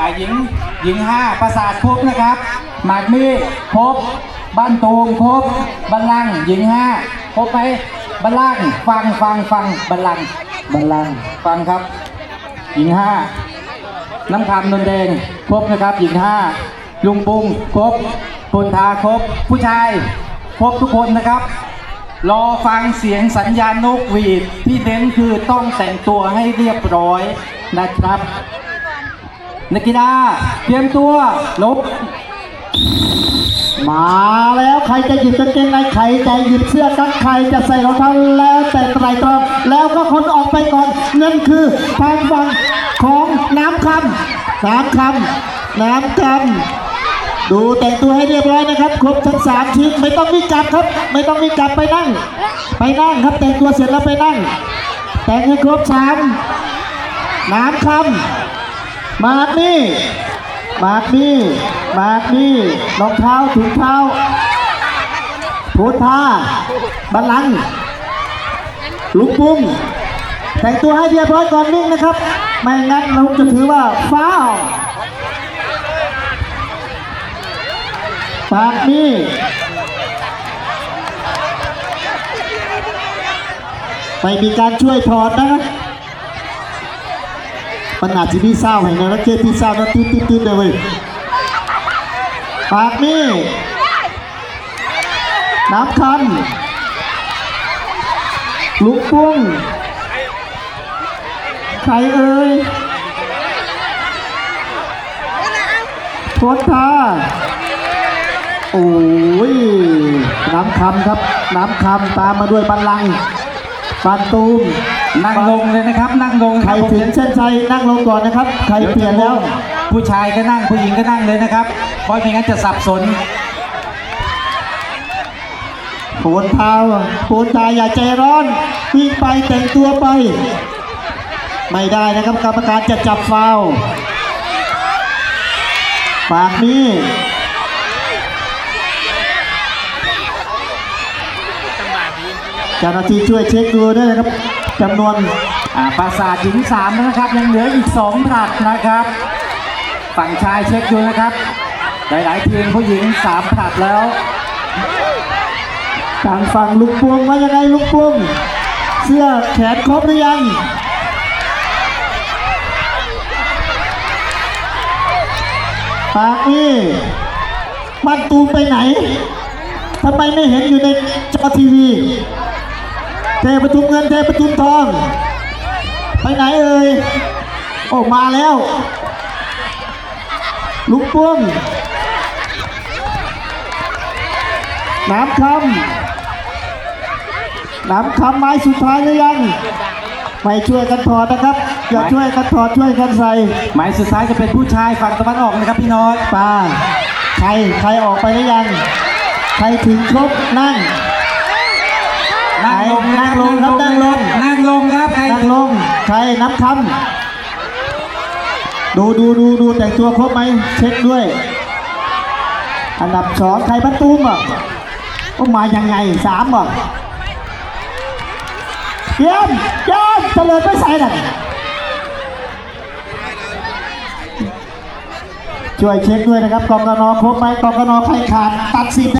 อ่าหญิงหญิงห้าประสาทครบนะครับหมากมีครบบ้านตูมครบบัลลังก์หญิงห้าครบไหมบัลลังก์ฟังฟังฟังบัลลังก์บัลลังก์ฟังครับ หญิงห้าน้ำคำนนแดงครบนะครับ หญิงห้าลุงปุงครบพลทาครบผู้ชายครบทุกคนนะครับ รอฟังเสียงสัญญาณนกหวีดที่เน้นคือต้องแต่งตัวให้เรียบร้อยนะครับ นักกีฬาเตรียมตัวลบมาแล้วใครจะหยิบกางเกงในใครจะหยิบเสื้อกั๊กใครจะใส่รองเท้าแล้วแต่ไตรตรองแล้วก็คนออกไปก่อนนั่นคือทางฝั่งของน้ำคำน้ำคำน้ำคำดูแต่งตัวให้เรียบร้อยนะครับ ครบทั้งสามชิ้นไม่ต้องวิ่งกลับครับ ไม่ต้องวิ่งกลับไปนั่ง ไปนั่งครับแต่งตัวเสร็จแล้วไปนั่ง แต่งให้ครบสามน้ำคำ มาดนี่มาร์กนี่มาร์กนี่รองเท้าถุงเท้าโพธาบัลลังลุกปุ้งแต่งตัวให้เรียบร้อยก่อนนิ่งนะครับ ไม่งั้นเราจะถือว่าฟ้าวปากนี่ไม่มีการช่วยถอดนะ มันอาจจะมีเศร้าให้นะแล้วเจที่เศร้าแล้วตื้นตื้นตื้นเลยเว้ยปากนี่น้ำคันลูกปุ้งใครเอ่ยโพธาโอ้ยน้ำคำครับ น้ำคำตามมาด้วยบัลลังก์ ปานตูมนั่งลงเลยนะครับ นั่งลงใครถึงเส้นชัยนั่งลงก่อนนะครับ ใครเปลี่ยนแล้ว ผู้ชายก็นั่งผู้หญิงก็นั่งเลยนะครับ เพราะไม่งั้นจะสับสนโผนเท้าโผนตาอย่าใจร้อนวิ่งไปแต่งตัวไป ไม่ได้นะครับกรรมการจะจับฟาวล์ปากนี้ เจ้าหน้าที่ช่วยเช็คดูด้วยนะครับจำนวนอ่าปราสาทหญิงสามนะครับ ยังเหลืออีกสองผลัดนะครับ ฝั่งชายเช็คดูนะครับ หลายๆทีมผู้หญิงสามผลัดแล้วทางฝั่งลุกพวงว่ายังไงลุกพวงเสื้อแขนครบหรือยังปากนี่มันตูมไปไหนทำไมไม่เห็นอยู่ในจอทีวี เทประทุมเงินเทประทุมทอง ไปไหนเอ่ยโอ้มาแล้ว ลุกป้วงน้ำคำน้ำคำไม้สุดท้ายหรือยังไม่ช่วยกันถอดนะครับ อย่าช่วยกันถอดช่วยกันใส่ หมายสุดท้ายจะเป็นผู้ชายฝั่งตะวันออกนะครับพี่น้อยปลาใครใครออกไปหรือยัง ใครถึงครบนั่ง นั่งลงนั่งลงครับนั่งลงนั่งลงครับใครนั่งลงใครน้ำคำดูดูดูดูแต่งตัวครบไหมเช็คด้วย อันดับสองใครประตูมอะก็มายังไงสามอะเยี่ยมเยี่ยมเฉลิมไม่ใส่หน่ะช่วยเช็คด้วยนะครับกองกนครบไหมกองกนใครขาดตัดสิน